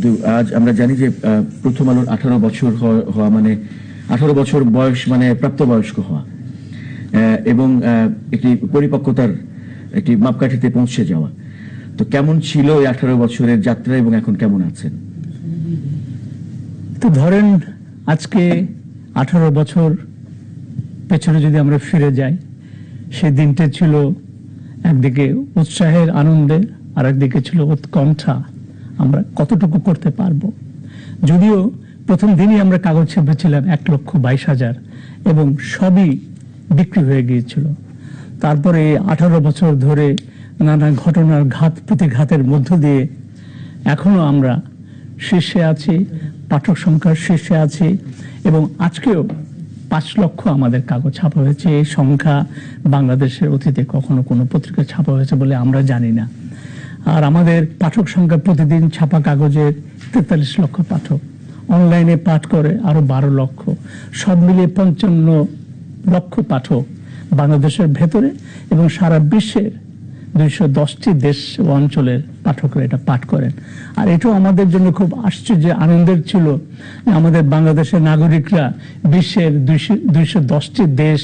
কিন্তু আজ আমরা জানি যে প্রথম আলোর আঠারো বছর হওয়া- মানে আঠারো বছর বয়স মানে প্রাপ্তবয়স্ক হওয়া। এবং একটি পরিপক্কতার একটি মাপকাঠিতে পৌঁছে যাওয়া। তো কেমন ছিল এই আঠারো বছরের যাত্রা এবং এখন কেমন আছেন? তো ধরেন, আজকে আঠারো বছর পেছনে যদি আমরা ফিরে যাই, সেই দিনটা ছিল একদিকে উৎসাহের আনন্দের আর একদিকে ছিল উৎকণ্ঠা। আমরা কতটুকু করতে পারব? যদিও প্রথম দিনই আমরা কাগজ ছেপেছিলাম এক লক্ষ বাইশ হাজার এবং সবই বিক্রি হয়ে গিয়েছিল। তারপরে আঠারো বছর ধরে নানা ঘটনার ঘাত প্রতিঘাতের মধ্য দিয়ে এখনও আমরা শীর্ষে আছি, পাঠক সংখ্যার শীর্ষে আছি এবং আজকেও পাঁচ লক্ষ আমাদের কাগজ ছাপা হয়েছে। এই সংখ্যা বাংলাদেশের অতীতে কখনো কোনো পত্রিকা ছাপা হয়েছে বলে আমরা জানি না। আর আমাদের পাঠক সংখ্যা প্রতিদিন ছাপা কাগজের তেতাল্লিশ লক্ষ পাঠক। অনলাইনে পাঠ করে আরও বারো লক্ষ। সব মিলিয়ে পঞ্চান্ন লক্ষ পাঠক বাংলাদেশের ভেতরে এবং সারা বিশ্বের দুইশো দশটি দেশ ও অঞ্চলের পাঠকরা এটা পাঠ করেন। আর এটাও আমাদের জন্য খুব আশ্চর্য আনন্দের ছিল আমাদের বাংলাদেশের নাগরিকরা বিশ্বের দুইশো দশটি দেশ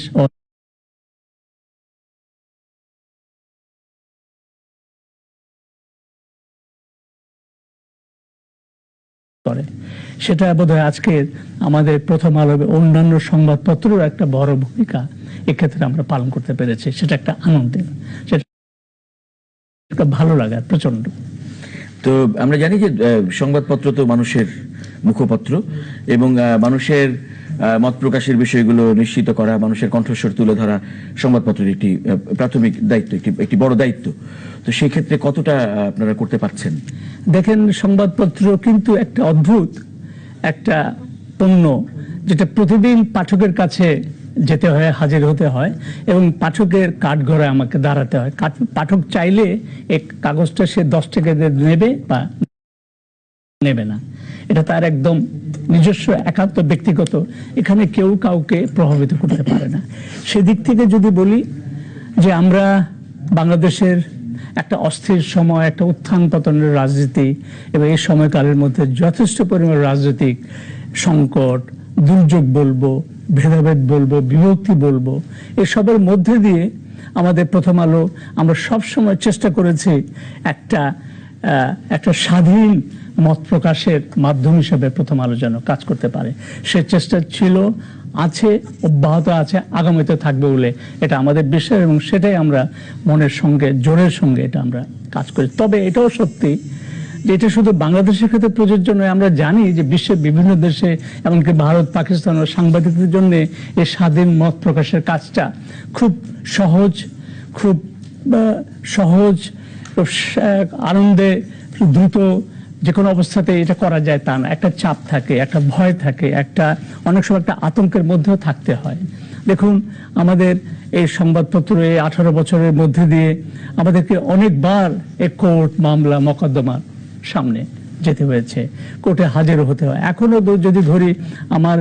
করে। সেটা বোধহয় আজকে আমাদের প্রথম আলো অন্যান্য সংবাদপত্রের একটা বড় ভূমিকা এক্ষেত্রে আমরা পালন করতে পেরেছি। সেটা একটা আনন্দের, সেটা ভালো লাগার প্রচণ্ড তো আমরা জানি যে সংবাদপত্র তো মানুষের মুখপত্র এবং মানুষের মত প্রকাশের বিষয়গুলো নিশ্চিত করা, মানুষের কণ্ঠস্বর তুলে ধরা সংবাদপত্রের একটি প্রাথমিক দায়িত্ব, একটি একটি বড় দায়িত্ব। তো সেই ক্ষেত্রে কতটা আপনারা করতে পারছেন? দেখেন, সংবাদপত্র কিন্তু একটা অদ্ভুত একটা পণ্য যেটা প্রতিদিন পাঠকের কাছে যেতে হয়, হাজির হতে হয় এবং পাঠকের কাঠঘরে আমাকে দাঁড়াতে হয়। পাঠক চাইলে এক কাগজটা সে দশ টাকা নেবে বা নেবে না। এটা তার একদম নিজস্ব, একান্ত, ব্যক্তিগত। এখানে কেউ কাউকে প্রভাবিত করতে পারে না। সেদিক থেকে যদি বলি যে আমরা বাংলাদেশের একটা অস্থির সময়, একটা উত্থান পতনের রাজনীতি এবং এই সময়কালের মধ্যে যথেষ্ট পরিমাণ রাজনৈতিক সংকট, দুর্যোগ বলব, ভেদাভেদ বলব, বিভক্তি বলব, এসবের মধ্যে দিয়ে আমাদের প্রথম আলো আমরা সবসময় চেষ্টা করেছি একটা একটা স্বাধীন মত প্রকাশের মাধ্যম হিসেবে প্রথম আলো যেন কাজ করতে পারে। সে চেষ্টা ছিল, আছে, অব্যাহত আছে, আগামীতে থাকবে বলে এটা আমাদের বিশ্বাস এবং সেটাই আমরা মনের সঙ্গে, জোরের সঙ্গে এটা আমরা কাজ করি। তবে এটাও সত্যি যে এটা শুধু বাংলাদেশের ক্ষেত্রে প্রযোজ্য নয়, আমরা জানি যে বিশ্বের বিভিন্ন দেশে এমনকি ভারত, পাকিস্তান ও সাংবাদিকদের জন্য এই স্বাধীন মত প্রকাশের কাজটা খুব সহজ খুব সহজ আনন্দে দ্রুত যে কোনো অবস্থাতে এটা করা যায় তা না। একটা চাপ থাকে, একটা ভয় থাকে, একটা, অনেক সময় একটা আতঙ্কের মধ্যেও থাকতে হয়। দেখুন, আমাদের এই সংবাদপত্র এই আঠারো বছরের মধ্যে দিয়ে আমাদেরকে অনেকবার এই কোর্ট মামলা মকদ্দমা সামনে যেতে হয়েছে। কোর্টে হাজির হতে হয়। এখনও তো যদি ধরি, আমার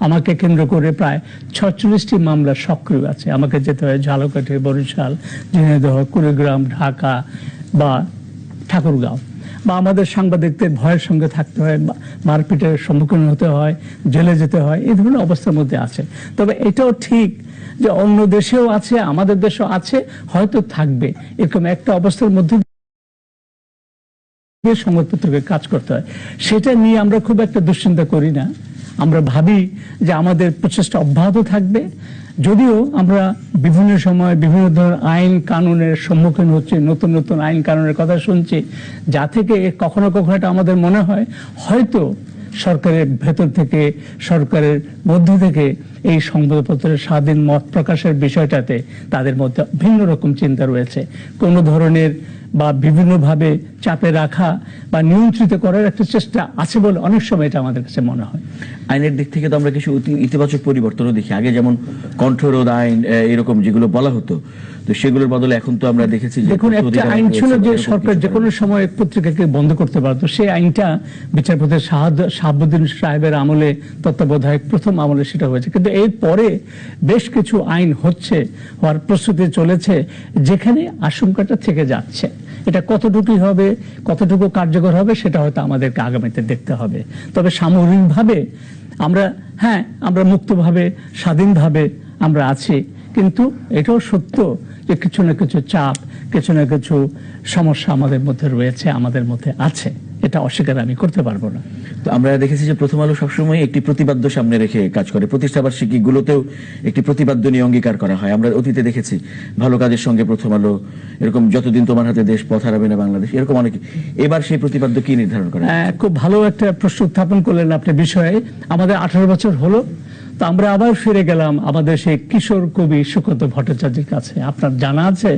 আমাকে কেন্দ্র করে প্রায় ছচল্লিশটি মামলা সক্রিয় আছে। আমাকে যেতে হয় ঝালকাঠি, বরিশাল, ঝিনাইদহ, কুড়িগ্রাম, ঢাকা বা ঠাকুরগাঁও। বা আমাদের সাংবাদিকদের ভয়ের সঙ্গে থাকতে হয় মারপিটের সম্মুখীন হতে হয়, জেলে যেতে হয়, এই ধরনের অবস্থার মধ্যে আছে। তবে এটাও ঠিক যে অন্য দেশেও আছে, আমাদের দেশেও আছে, হয়তো থাকবে। এরকম একটা অবস্থার মধ্যে সংবাদপত্রকে কাজ করতে হয়। সেটা নিয়ে আমরা খুব একটা দুশ্চিন্তা করি না। আমরা ভাবি যে আমাদের প্রচেষ্টা অব্যাহত থাকবে। যদিও আমরা বিভিন্ন সময় বিভিন্ন ধরনের আইন কানুনের সম্মুখীন হচ্ছি, নতুন নতুন আইন কানুনের কথা শুনছি, যা থেকে কখনো কখনো এটা আমাদের মনে হয়, হয়তো সরকারের ভেতর থেকে, সরকারের মধ্য থেকে এই সংবাদপত্রের স্বাধীন মত প্রকাশের বিষয়টাতে তাদের মধ্যে ভিন্ন রকম চিন্তা রয়েছে। কোনো ধরনের বা বিভিন্নভাবে চাপে রাখা বা নিয়ন্ত্রিত করার একটা চেষ্টা আছে বলে অনেক সময় এটা আমাদের কাছে মনে হয়। আইনের দিক থেকে তো আমরা কিছু ইতিবাচক পরিবর্তনও দেখি। আগে যেমন কণ্ঠরোধ আইন এরকম যেগুলো বলা হতো তো সেগুলোর বদলে এখন তো আমরা দেখেছি দেখুন একটা আইন ছিল যে সরকার যে কোনো সময় পত্রিকাকে বন্ধ করতে পারতো। সেই আইনটা বিচারপতি শাহাদ- শাহাবুদ্দিন সাহেবের আমলে তত্ত্বাবধায়ক প্রথম আমলে সেটা হয়েছে। কিন্তু এর পরে বেশ কিছু আইন হচ্ছে হওয়ার প্রস্তুতি চলেছে যেখানে আশঙ্কাটা থেকে যাচ্ছে। এটা কতটুকু হবে, কতটুকু কার্যকর হবে, সেটা হয়তো আমাদেরকে আগামীতে দেখতে হবে। তবে সামগ্রিকভাবে আমরা হ্যাঁ আমরা মুক্তভাবে, স্বাধীনভাবে আমরা আছি। কিন্তু এটাও সত্য যে কিছু না কিছু চাপ, কিছু না কিছু সমস্যা আমাদের মধ্যে রয়েছে, আমাদের মধ্যে আছে। এটা অস্বীকার আমি করতে পারব না। তো আমরা দেখেছি যে প্রথম আলো সবসময় একটি প্রতিবাদ্য সামনে রেখে কাজ করে। প্রতিষ্ঠাবার্ষিকী গুলোতেও একটি প্রতিবাদ্য নিয়ে অঙ্গীকার করা হয়। আমরা অতীতে দেখেছি ভালো কাজের সঙ্গে প্রথম আলো এরকম যতদিন তোমার হাতে দেশ পথ হারাবে না বাংলাদেশ এরকম অনেক। এবার সেই প্রতিবাদ্য কি নির্ধারণ করে আহ, খুব ভালো একটা প্রশ্ন উত্থাপন করলেন আপনি বিষয়ে। আমাদের আঠারো বছর হলো। তো আমরা আবার ফিরে গেলাম আমাদের সেই কিশোর কবি সুকত ভট্টাচার্যের কাছে। আপনার জানা আছে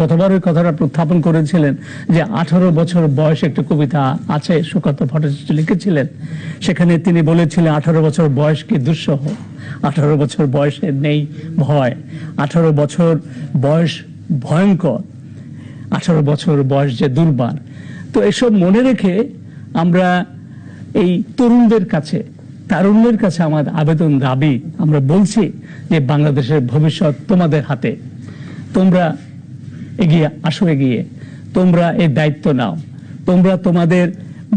গতবার ওই কথাটা উত্থাপন করেছিলেন যে আঠারো বছর বয়স একটা কবিতা আছে সুকত ভট্টাচার্য লিখেছিলেন। সেখানে তিনি বলেছিলেন, আঠারো বছর বয়স কি দুঃসহ, আঠারো বছর বয়সে নেই ভয়, আঠারো বছর বয়স ভয়ঙ্কর, আঠারো বছর বয়স যে দুর্বার। তো এসব মনে রেখে আমরা এই তরুণদের কাছে তারুণ্যের কাছে আমার আবেদন দাবি, আমরা বলছি যে বাংলাদেশের ভবিষ্যৎ তোমাদের হাতে। তোমরা এগিয়ে আসো, এগিয়ে। তোমরা এই দায়িত্ব নাও। তোমরা তোমাদের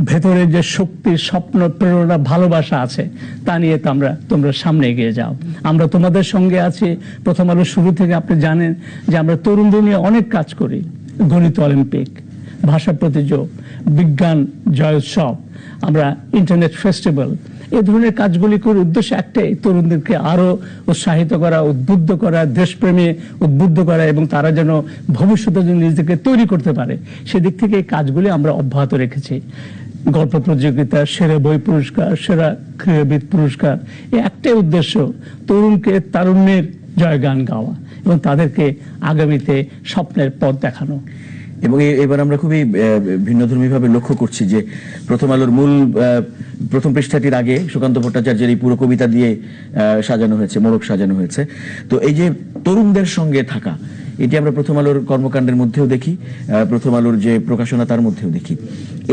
ভেতরে যে শক্তি, স্বপ্ন, প্রেরণা, ভালোবাসা আছে, তা নিয়ে তোমরা তোমরা সামনে এগিয়ে যাও। আমরা তোমাদের সঙ্গে আছি। প্রথম আলো শুরু থেকে আপনি জানেন যে আমরা তরুণদের নিয়ে অনেক কাজ করি। গণিত, অলিম্পিক। ভাষা প্রতিযোগ, বিজ্ঞান জয়োৎসব আমরা ইন্টারনেট ফেস্টিভ্যাল এই ধরনের কাজগুলি করে উদ্দেশ্য একটাই, তরুণদেরকে আরও উৎসাহিত করা, উদ্বুদ্ধ করা, দেশপ্রেমে উদ্বুদ্ধ করা এবং তারা যেন ভবিষ্যতে যেন নিজেকে তৈরি করতে পারে। সেদিক থেকে এই কাজগুলি আমরা অব্যাহত রেখেছি। গল্প প্রতিযোগিতা, সেরা বই পুরস্কার, সেরা ক্রীড়াবিদ পুরস্কার এই একটাই উদ্দেশ্য, তরুণকে তারুণ্যের জয়গান গাওয়া এবং তাদেরকে আগামীতে স্বপ্নের পথ দেখানো। এবং এবার আমরা খুবই ভিন্নধর্মী ভাবে লক্ষ্য করছি যে প্রথম আলোর মূল প্রথম পৃষ্ঠাটির আগে সুকান্ত ভট্টাচার্যের এই পুরো কবিতা দিয়ে সাজানো হয়েছে, মোড়ক সাজানো হয়েছে। তো এই যে তরুণদের সঙ্গে থাকা, এটি আমরা প্রথম আলোর কর্মকাণ্ডের মধ্যেও দেখি প্রথম আলোর যে প্রকাশনা তার মধ্যেও দেখি।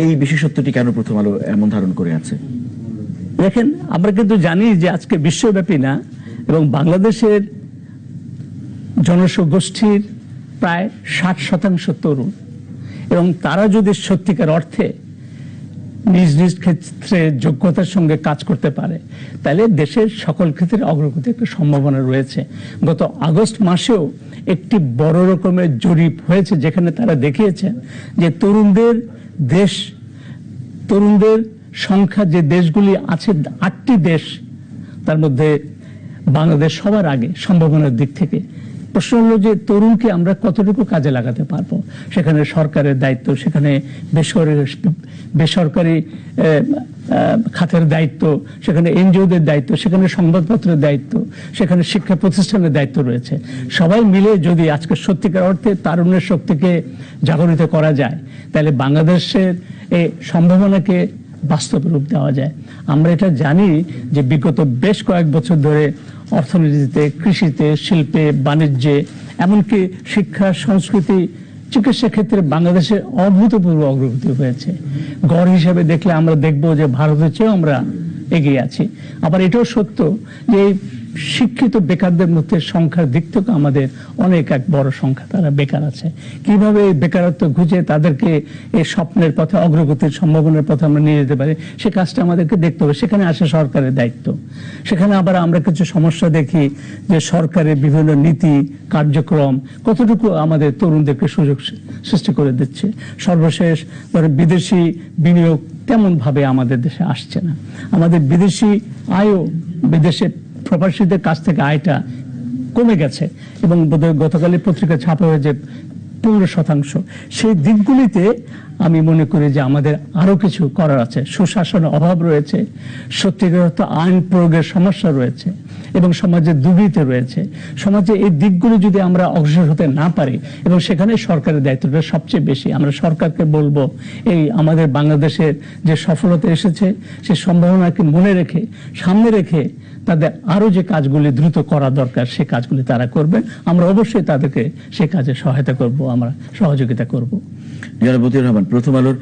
এই বিশেষত্বটি কেন প্রথম আলো এমন ধারণ করে আছে? দেখেন, আমরা কিন্তু জানি যে আজকে বিশ্বব্যাপী না, এবং বাংলাদেশের জনগোষ্ঠীর প্রায় ষাট শতাংশ তরুণ। এবং তারা যদি সত্যিকার অর্থে নিজ নিজ ক্ষেত্রে যোগ্যতার সঙ্গে কাজ করতে পারে, তাহলে দেশের সকল ক্ষেত্রে অগ্রগতির একটা সম্ভাবনা রয়েছে। গত আগস্ট মাসেও একটি বড় রকমের জরিপ হয়েছে, যেখানে তারা দেখিয়েছেন যে তরুণদের দেশ, তরুণদের সংখ্যা যে দেশগুলি আছে, আটটি দেশ, তার মধ্যে বাংলাদেশ সবার আগে সম্ভাবনার দিক থেকে প্রশ্ন হলো যে তরুণকে আমরা কতটুকু কাজে লাগাতে পারব? সেখানে সরকারের দায়িত্ব, সেখানে বেসরকারি বেসরকারি খাতের দায়িত্ব, সেখানে এনজিওদের দায়িত্ব, সেখানে সংবাদপত্রের দায়িত্ব, সেখানে শিক্ষা প্রতিষ্ঠানের দায়িত্ব রয়েছে। সবাই মিলে যদি আজকে সত্যিকার অর্থে তারুণ্যের শক্তিকে জাগরিত করা যায়, তাহলে বাংলাদেশের এই সম্ভাবনাকে বাস্তব রূপ দেওয়া যায়। আমরা এটা জানি যে বিগত বেশ কয়েক বছর ধরে অর্থনীতিতে, কৃষিতে, শিল্পে, বাণিজ্যে, এমনকি শিক্ষা, সংস্কৃতি, চিকিৎসা ক্ষেত্রে বাংলাদেশের অভূতপূর্ব অগ্রগতি হয়েছে। গড় হিসাবে দেখলে আমরা দেখব যে ভারতের চেয়েও আমরা এগিয়ে আছি। আবার এটাও সত্য যে শিক্ষিত বেকারদের মধ্যে সংখ্যার দিক থেকে আমাদের অনেক এক বড় সংখ্যা তারা বেকার আছে। কীভাবে বেকারত্ব ঘুচে তাদেরকে এই স্বপ্নের পথে, অগ্রগতির সম্ভাবনার পথে আমরা নিয়ে যেতে পারি, সে কাজটা আমাদেরকে দেখতে হবে। সেখানে আসে সরকারের দায়িত্ব। সেখানে আবার আমরা কিছু সমস্যা দেখি যে সরকারের বিভিন্ন নীতি, কার্যক্রম কতটুকু আমাদের তরুণদেরকে সুযোগ সৃষ্টি করে দিচ্ছে। সর্বশেষ ধরো বিদেশি বিনিয়োগ তেমনভাবে আমাদের দেশে আসছে না। আমাদের বিদেশি আয়ও বিদেশে প্রবাসীদের কাছ থেকে আয়টা কমে গেছে এবং বোধহয় গতকালের পত্রিকা ছাপা হয়েছে পনেরো শতাংশ। সেই দিকগুলিতে আমি মনে করি যে আমাদের আরও কিছু করার আছে। সুশাসনের অভাব রয়েছে, সত্যিকার অর্থ আইন প্রয়োগের সমস্যা রয়েছে এবং সমাজে দুর্নীতি রয়েছে। সমাজে এই দিকগুলো যদি আমরা অগ্রসর হতে না পারি এবং সেখানে সরকারের দায়িত্বটা সবচেয়ে বেশি, আমরা সরকারকে বলব, এই আমাদের বাংলাদেশের যে সফলতা এসেছে, সে সম্ভাবনাকে মনে রেখে, সামনে রেখে তাদের আরও যে কাজগুলি দ্রুত করা দরকার সে কাজগুলি তারা করবে। আমরা অবশ্যই তাদেরকে সে কাজে সহায়তা করব আমরা সহযোগিতা করব। জনাব রহমান প্রথম আলোর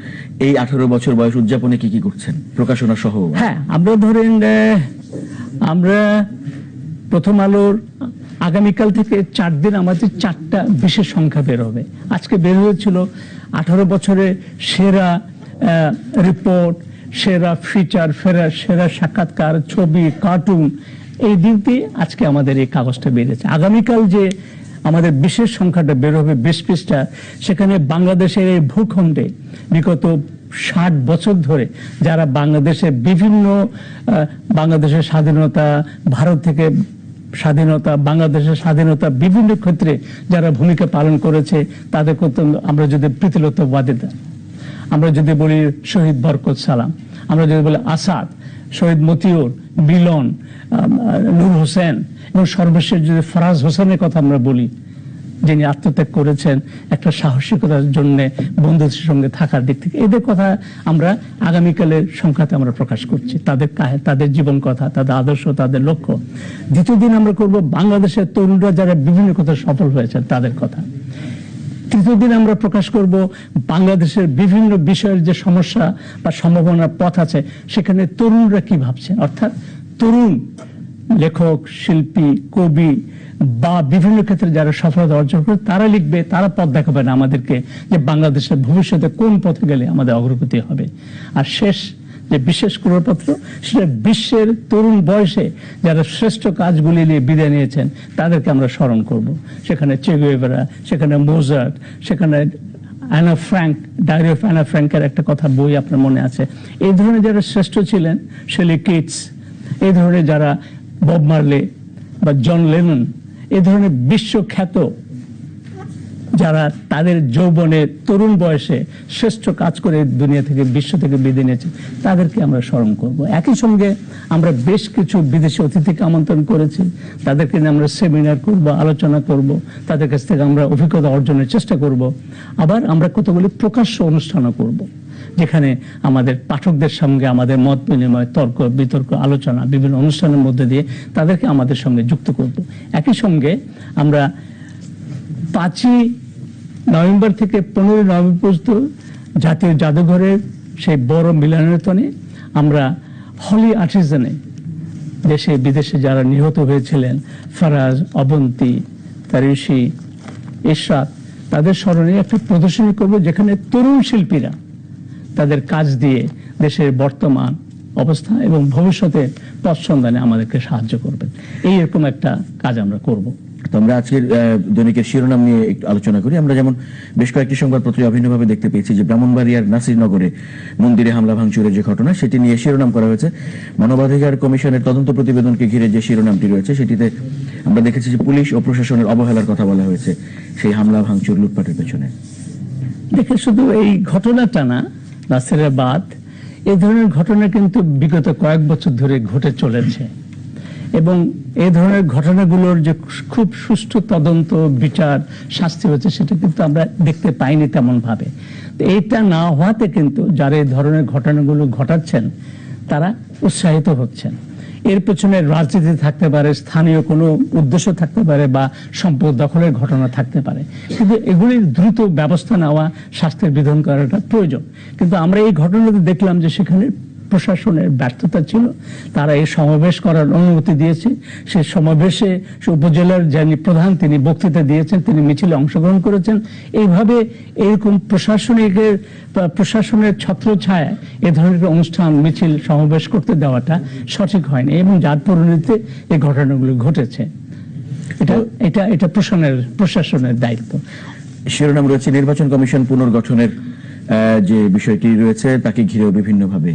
এই আঠারো বছর বয়স উদযাপনে কি কি করছেন? প্রকাশনা সহ। হ্যাঁ আমরা ধরেন আমরা প্রথম আলোর আগামীকাল থেকে চার দিন আমাদের চারটা বিশেষ সংখ্যা বের হবে। আজকে বের হয়েছিল আঠারো বছরে সেরা রিপোর্ট সেরা ফিচার সেরা সেরা সাক্ষাৎকার, ছবি কার্টুন এই দিক দিয়ে আজকে আমাদের এই কাগজটা বেরিয়েছে। আগামীকাল যে আমাদের বিশেষ সংখ্যাটা বের হবে বিশ পৃষ্ঠা, সেখানে বাংলাদেশের এই ভূখণ্ডে বিগত ষাট বছর ধরে যারা বাংলাদেশে বিভিন্ন বাংলাদেশের স্বাধীনতা, ভারত থেকে স্বাধীনতা, বাংলাদেশের স্বাধীনতা বিভিন্ন ক্ষেত্রে যারা ভূমিকা পালন করেছে, তাদের আমরা যদি প্রীতিলতা ওয়াদেদা আমরা যদি বলি শহীদ বরকত সালাম আমরা যদি বলি আসাদ শহীদ মতিউর আম, নূর হোসেন এবং সর্বশেষ যদি ফরাজ হোসেনের কথা আমরা বলি যিনি আত্মত্যাগ করেছেন একটা সাহসিকতার জন্য বন্ধুদের সঙ্গে থাকার দিক থেকে এদের কথা আমরা আগামীকালের সংখ্যাতে আমরা প্রকাশ করছি। তাদের কাহে- তাদের জীবন কথা তাদের আদর্শ তাদের লক্ষ্য। দ্বিতীয় দিন আমরা করব বাংলাদেশের তরুণরা যারা বিভিন্ন কথা সফল হয়েছেন তাদের কথা। তৃতীয় আমরা প্রকাশ করব বাংলাদেশের বিভিন্ন বিষয়ের যে সমস্যা বা সম্ভাবনার পথ আছে, সেখানে তরুণরা কি ভাবছেন অর্থাৎ তরুণ, লেখক, শিল্পী, কবি বা বিভিন্ন ক্ষেত্রে যারা সফলতা অর্জন করে, তারা লিখবে, তারা পথ দেখাবে না আমাদেরকে যে বাংলাদেশের ভবিষ্যতে কোন পথে গেলে আমাদের অগ্রগতি হবে। আর শেষ যে বিশেষ কুলপত্র সেটা বিশ্বের তরুণ বয়সে যারা শ্রেষ্ঠ কাজগুলি নিয়ে বিদায় নিয়েছেন, তাদেরকে আমরা স্মরণ করব। সেখানে চেগুয়েভারা সেখানে মোজার্ট, সেখানে Anne Frank, diary of Anne ফ্র্যাঙ্কের একটা কথা বই আপনার মনে আছে। এই ধরনের যারা শ্রেষ্ঠ ছিলেন, শেলি কিটস, এই ধরনের যারা বব মার্লে বা জন লেনন, এই ধরনের বিশ্বখ্যাত যারা তাদের যৌবনে তরুণ বয়সে শ্রেষ্ঠ কাজ করে দুনিয়া থেকে, বিশ্ব থেকে বিদায় নিয়েছে, তাদেরকে আমরা স্মরণ করব। একই সঙ্গে আমরা বেশ কিছু বিদেশি অতিথিকে আমন্ত্রণ করেছি। তাদেরকে নিয়ে আমরা সেমিনার করব, আলোচনা করব। তাদের কাছ থেকে আমরা অভিজ্ঞতা অর্জনের চেষ্টা করব। আবার আমরা কতগুলি প্রকাশ্য অনুষ্ঠানও করব, যেখানে আমাদের পাঠকদের সঙ্গে আমাদের মত বিনিময়, তর্ক, বিতর্ক, আলোচনা, বিভিন্ন অনুষ্ঠানের মধ্যে দিয়ে তাদেরকে আমাদের সঙ্গে যুক্ত করব। একই সঙ্গে আমরা পাঁচই নভেম্বর থেকে পনেরোই নভেম্বর পর্যন্ত জাতীয় জাদুঘরের সেই বড় মিলনায়তনে আমরা হলি আর্টিজানে দেশে, বিদেশে যারা নিহত হয়েছিলেন, ফারাজ, অবন্তী, তারিশি ইশরাত তাদের স্মরণে একটা প্রদর্শনী করব যেখানে তরুণ শিল্পীরা তাদের কাজ দিয়ে দেশের বর্তমান অবস্থা এবং ভবিষ্যতের পথ সন্ধানে আমাদেরকে সাহায্য করবেন। এই এরকম একটা কাজ আমরা করব। তো আমরা আজকের দৈনিকের শিরোনাম নিয়ে একটু আলোচনা করি। আমরা যেমন বেশ কয়েকটি সংবাদপত্রে অভিন্নভাবে দেখতে পেয়েছি যে ব্রাহ্মণবাড়িয়ার নাসিরনগরে মন্দিরে হামলা ভাঙচুরের যে ঘটনা, সেটি নিয়ে শিরোনাম করা হয়েছে। মানবাধিকার কমিশনের তদন্ত প্রতিবেদনকে ঘিরে যে শিরোনামটি রয়েছে, সেটিতে আমরা দেখেছি যে পুলিশ ও প্রশাসনের অবহেলার কথা বলা হয়েছে সেই হামলা, ভাঙচুর লুটপাটের পেছনে। দেখে শুধু এই ঘটনাটা না নাসিরের বাদ এই ধরনের ঘটনা কিন্তু বিগত কয়েক বছর ধরে ঘটে চলেছে। এবং এই ধরনের ঘটনাগুলোর যে খুব সুষ্ঠু তদন্ত, বিচার, শাস্তি হচ্ছে সেটা কিন্তু আমরা দেখতে পাইনি তেমন ভাবে তো এইটা না হওয়াতে কিন্তু যারা এই ধরনের ঘটনাগুলো ঘটাচ্ছেন, তারা উৎসাহিত হচ্ছেন। এর পেছনে রাজনীতি থাকতে পারে, স্থানীয় কোনো উদ্দেশ্য থাকতে পারে বা সম্পদ দখলের ঘটনা থাকতে পারে। কিন্তু এগুলির দ্রুত ব্যবস্থা নেওয়া স্বাস্থ্যের বিধান করাটা প্রয়োজন। কিন্তু আমরা এই ঘটনাতে দেখলাম যে সেখানে প্রশাসনের ব্যর্থতা ছিল। তারা এই সমাবেশ করার অনুমতি দিয়েছে। সেই সমাবেশে সে উপজেলার যিনি প্রধান, তিনি বক্তৃতা দিয়েছেন, তিনি মিছিলে অংশগ্রহণ করেছেন। এইভাবে এরকম প্রশাসনিকের, প্রশাসনের ছত্রছায়া এ ধরনের অনুষ্ঠান, মিছিল, সমাবেশ করতে দেওয়াটা সঠিক হয়নি এবং যার পরিণতিতে এই ঘটনাগুলো ঘটেছে। এটা এটা এটা প্রশাসনের প্রশাসনের দায়িত্ব। শিরোনাম রয়েছে, নির্বাচন কমিশন পুনর্গঠনের যে বিষয়টি রয়েছে, তাকে ঘিরেও বিভিন্নভাবে।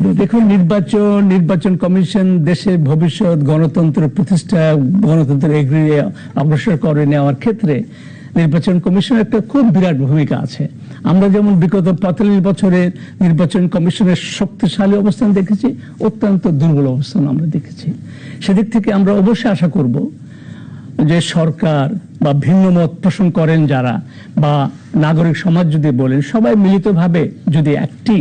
দেখুন, নির্বাচন নির্বাচন কমিশন দেশের ভবিষ্যৎ গণতন্ত্র প্রতিষ্ঠা, গণতন্ত্র এগিয়ে অগ্রসর করে নেওয়ার ক্ষেত্রে নির্বাচন কমিশনের একটা খুব বিরাট ভূমিকা আছে। আমরা যেমন বিগত পঁয়তাল্লিশ বছরের নির্বাচন কমিশনের শক্তিশালী অবস্থান দেখেছি, অত্যন্ত দুর্বল অবস্থান আমরা দেখেছি। সেদিক থেকে আমরা অবশ্যই আশা করব যে সরকার বা ভিন্ন মত পোষণ করেন যারা, বা নাগরিক সমাজ যদি বলেন, সবাই মিলিতভাবে যদি একটি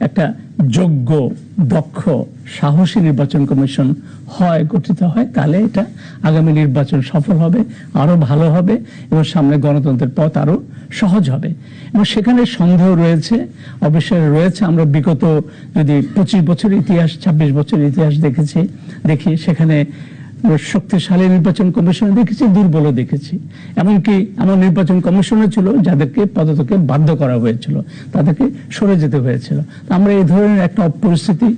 একটা যোগ্য, দক্ষ, সাহসী নির্বাচন কমিশন হয়, গঠিত হয়। তাহলে এটা আগামী নির্বাচন সফল হবে আরও ভালো হবে এবং সামনে গণতন্ত্রের পথ আরও সহজ হবে। এবং সেখানে সন্দেহ রয়েছে, অবশ্যই রয়েছে। আমরা বিগত যদি পঁচিশ বছর ইতিহাস, ছাব্বিশ বছর ইতিহাস দেখেছি, দেখি সেখানে শক্তিশালী নির্বাচন কমিশন দেখেছি, দুর্বলও দেখেছি। এমনকি এমন নির্বাচন কমিশনও ছিল, যাদেরকে পদত্যাগে বাধ্য করা হয়েছিল, তাদেরকে সরে যেতে হয়েছিল। আমরা এই ধরনের একটা পরিস্থিতি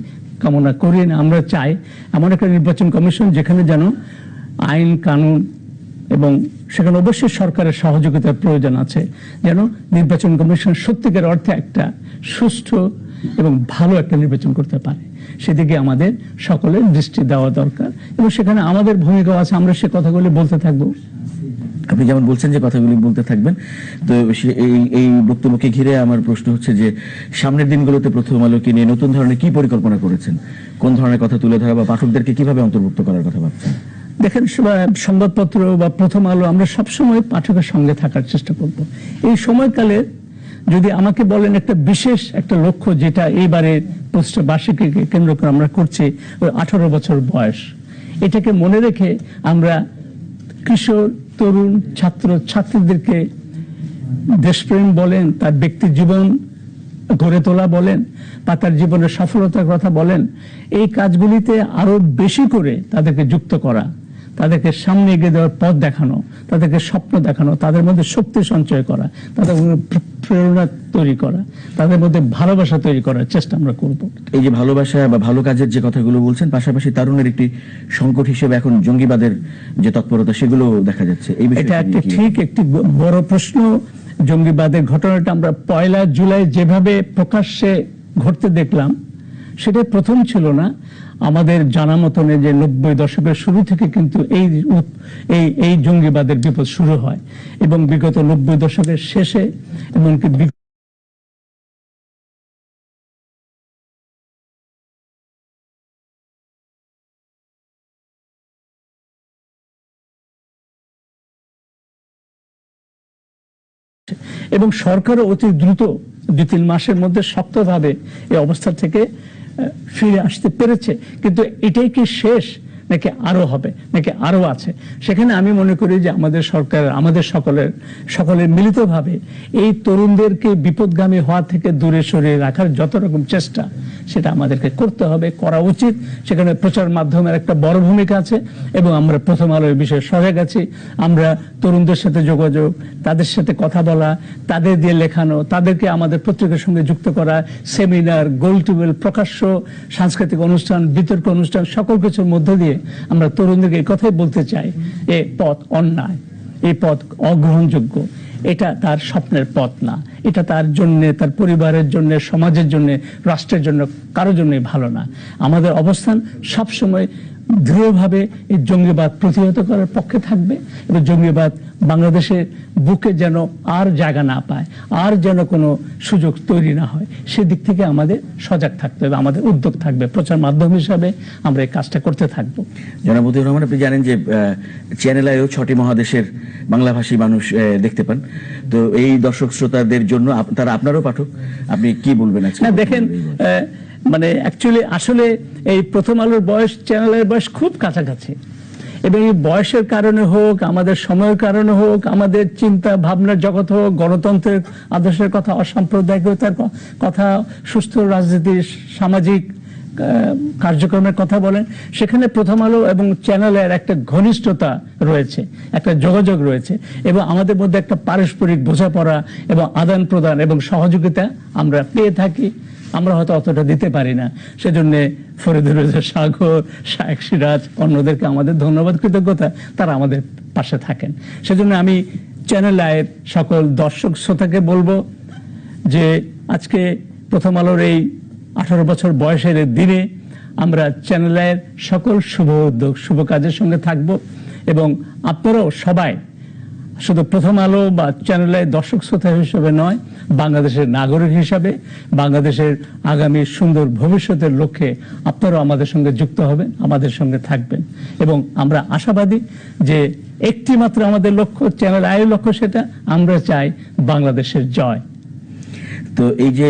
কামনা করি না, আমরা চাই এমন একটা নির্বাচন কমিশন যেখানে যেন আইন, কানুন এবং সেখানে অবশ্যই সরকারের সহযোগিতার প্রয়োজন আছে, যেন নির্বাচন কমিশন সত্যিকার অর্থে একটা সুষ্ঠু এবং ভালো একটা নির্বাচন করতে পারে। সেদিকে আমাদের সকলের দৃষ্টি দেওয়া দরকার এবং সেখানে আমাদের ভূমিকাও আছে আমরা সে কথাগুলি বলতে থাকব। আপনি যেমন বলছেন যে কথাগুলি বলতে থাকবেন তো এই এই বক্তব্যকে ঘিরে আমার প্রশ্ন হচ্ছে যে সামনের দিনগুলোতে প্রথম আলোকে নিয়ে নতুন ধরনের কি পরিকল্পনা করেছেন? কোন ধরনের কথা তুলে ধরা বা পাঠকদেরকে কীভাবে অন্তর্ভুক্ত করার কথা ভাবছেন? দেখেন সব- সংবাদপত্র বা প্রথম আলো আমরা সবসময় পাঠকের সঙ্গে থাকার চেষ্টা করব। এই সময়কালে যদি আমাকে বলেন একটা বিশেষ একটা লক্ষ্য যেটা এইবারে প্রতিষ্ঠা বার্ষিকীকে কেন্দ্র করে আমরা করছি, ওই আঠারো বছর বয়স, এটাকে মনে রেখে আমরা কিশোর, তরুণ, ছাত্র, ছাত্রীদেরকে দেশপ্রেম বলেন, তার ব্যক্তি জীবন গড়ে তোলা বলেন, বা তার জীবনের সফলতার কথা বলেন, এই কাজগুলিতে আরও বেশি করে তাদেরকে যুক্ত করা। তাদেরকে সামনে এগিয়ে দেওয়ার পথ দেখানো তাদেরকে স্বপ্ন দেখানো তাদের মধ্যে শক্তি সঞ্চয় করা তাদের প্রেরণা তৈরি করা তাদের মধ্যে ভালোবাসা তৈরি করার চেষ্টা আমরা করব। এই যে ভালোবাসা বা ভালো কাজের যে কথাগুলো বলছেন পাশাপাশি তারুণের একটি সংকট হিসেবে এখন জঙ্গিবাদের যে তৎপরতা সেগুলো দেখা যাচ্ছে। এই এটা একটা ঠিক একটি বড় প্রশ্ন। জঙ্গিবাদের ঘটনাটা আমরা পয়লা জুলাই যেভাবে প্রকাশ্যে ঘটতে দেখলাম সেটা প্রথম ছিল না। আমাদের জানা মতনে যে নব্বই দশকের শুরু থেকে কিন্তু এই এই এই জঙ্গিবাদের বিপদ শুরু হয় এবং বিগত নব্বই দশকের শেষে এমনকি এবং সরকারও অতি দ্রুত দুই তিন মাসের মধ্যে শক্তভাবে এই অবস্থা থেকে ফিরে আসতে পেরেছে। কিন্তু এটাই কি শেষ? নাকি আরও হবে, নাকি আরও আছে। সেখানে আমি মনে করি যে আমাদের সরকার, আমাদের সকলের সকলের মিলিতভাবে এই তরুণদেরকে বিপদগামী হওয়া থেকে দূরে সরিয়ে রাখার যত রকম চেষ্টা, সেটা আমাদেরকে করতে হবে, করা উচিত। সেখানে প্রচার মাধ্যমের একটা বড় ভূমিকা আছে এবং আমরা প্রথম আলো বিষয়ে সজাগ আছি। আমরা তরুণদের সাথে যোগাযোগ, তাদের সাথে কথা বলা, তাদের দিয়ে লেখানো, তাদেরকে আমাদের পত্রিকার সঙ্গে যুক্ত করা, সেমিনার, গোল টেবিল, প্রকাশ্য সাংস্কৃতিক অনুষ্ঠান, বিতর্ক অনুষ্ঠান, সকল কিছুর মধ্য দিয়ে আমরা তরুণদেরকে কথাই বলতে চাই, এ পথ অন্যায় এই পথ অগ্রহণযোগ্য। এটা তার স্বপ্নের পথ না। এটা তার জন্য, তার পরিবারের জন্য, সমাজের জন্য, রাষ্ট্রের জন্য, কারোর জন্যই ভালো না। আমাদের অবস্থান সবসময় দৃঢ়ভাবে এই জঙ্গিবাদ প্রতিহত করার পক্ষে থাকবে এবং জঙ্গিবাদ বাংলাদেশের বুকে যেন আর জায়গা না পায় আর যেন কোনো সুযোগ তৈরি না হয় সেদিক থেকে আমাদের সজাগ থাকতে হবে আমাদের উদ্যোগ থাকবে। প্রচার মাধ্যম হিসাবে আমরা এই কাজটা করতে থাকব। জনাব মতিউর রহমান আপনি জানেন যে চ্যানেল আইও ছটি মহাদেশের বাংলাভাষী মানুষ দেখতে পান। তো এই দর্শক শ্রোতাদের জন্য তারা আপনারও পাঠক। আপনি কি বলবেন না দেখেন আহ, মানে অ্যাকচুয়ালি আসলে এই প্রথম আলোর বয়স চ্যানেলের বয়স খুব কাছাকাছি। এবং এই বয়সের কারণে হোক, আমাদের সময়ের কারণে হোক, আমাদের চিন্তা ভাবনার জগৎ হোক, গণতন্ত্রের আদর্শের কথা, অসাম্প্রদায়িকতার কথা, সুস্থ রাজনীতির সামাজিক কার্যক্রমের কথা বলেন, সেখানে প্রথম আলো এবং চ্যানেলের একটা ঘনিষ্ঠতা রয়েছে, একটা যোগাযোগ রয়েছে, এবং আমাদের মধ্যে একটা পারস্পরিক বোঝাপড়া এবং আদান প্রদান এবং সহযোগিতা আমরা পেয়ে থাকি। আমরা হয়তো অতটা দিতে পারি না। সেজন্য ফরিদুর সাগর, শায়েক সিরাজ, অন্যদেরকে আমাদের ধন্যবাদ, কৃতজ্ঞতা, তারা আমাদের পাশে থাকেন। সেজন্য আমি চ্যানেল আয়ের সকল দর্শক শ্রোতাকে বলব যে আজকে প্রথম আলোর এই আঠারো বছর বয়সের দিনে আমরা চ্যানেলের সকল শুভ উদ্যোগ, শুভ কাজের সঙ্গে থাকব এবং আপনারাও সবাই শুধু প্রথম আলো বা চ্যানেলের দর্শক শ্রোতা হিসেবে নয় বাংলাদেশের নাগরিক হিসাবে বাংলাদেশের আগামী সুন্দর ভবিষ্যতের লক্ষ্যে আপনারাও আমাদের সঙ্গে যুক্ত হবেন আমাদের সঙ্গে থাকবেন। এবং আমরা আশাবাদী যে একটি মাত্র আমাদের লক্ষ্য চ্যানেল আয়ের লক্ষ্য সেটা আমরা চাই বাংলাদেশের জয়। তো এই যে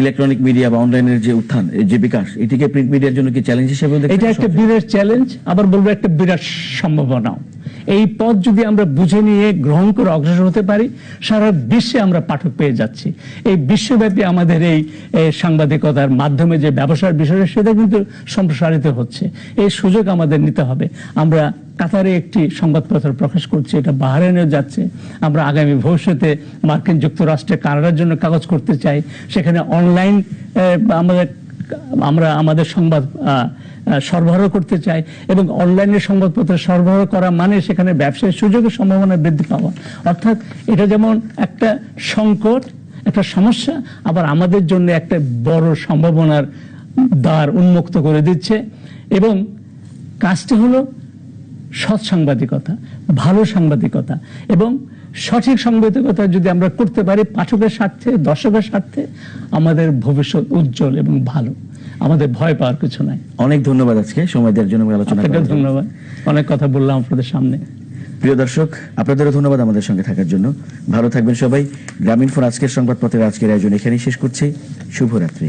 ইলেকট্রনিক মিডিয়া বা অনলাইনের যে উত্থান এই যে বিকাশ এটিকে প্রিন্ট মিডিয়ার জন্য কি চ্যালেঞ্জ হিসেবে এটা একটা বিরাট চ্যালেঞ্জ আবার বলব একটা বিরাট সম্ভাবনাও। এই পথ যদি আমরা বুঝে নিয়ে গ্রহণ করে অগ্রসর হতে পারি, সারা বিশ্বে আমরা পাঠক পেয়ে যাচ্ছি। এই বিশ্বব্যাপী আমাদের এই সাংবাদিকতার মাধ্যমে যে ব্যবসার বিষয়, সেটা কিন্তু সম্প্রসারিত হচ্ছে। এই সুযোগ আমাদের নিতে হবে। আমরা কাতারে একটি সংবাদপত্র প্রকাশ করছি, এটা বাহারাইনে যাচ্ছে। আমরা আগামী ভবিষ্যতে মার্কিন যুক্তরাষ্ট্রে কানাডার জন্য কাগজ করতে চাই। সেখানে অনলাইন আমাদের, আমরা আমাদের সংবাদ সরবরাহ করতে চাই এবং অনলাইনে সংবাদপত্র সরবরাহ করা মানে সেখানে ব্যবসায় সুযোগের সম্ভাবনা বৃদ্ধি পাওয়া। অর্থাৎ এটা যেমন একটা সংকট, একটা সমস্যা, আবার আমাদের জন্য একটা বড় সম্ভাবনার দ্বার উন্মুক্ত করে দিচ্ছে এবং কাজটি হলো সৎ সাংবাদিকতা, ভালো সাংবাদিকতা এবং সঠিক সাংবাদিকতা যদি আমরা করতে পারি পাঠকের স্বার্থে, দর্শকের স্বার্থে, আমাদের ভবিষ্যৎ উজ্জ্বল এবং ভালো। আমাদের ভয় পাওয়ার কিছু নাই। অনেক ধন্যবাদ আজকে সময় দেওয়ার জন্য আলোচনা আপনাকে ধন্যবাদ। অনেক কথা বললাম আপনাদের সামনে। প্রিয় দর্শক আপনাদেরও ধন্যবাদ আমাদের সঙ্গে থাকার জন্য। ভালো থাকবেন সবাই। গ্রামীণ ফোন আজকের সংবাদপত্রের আজকের আয়োজন এখানেই শেষ করছি। শুভরাত্রি।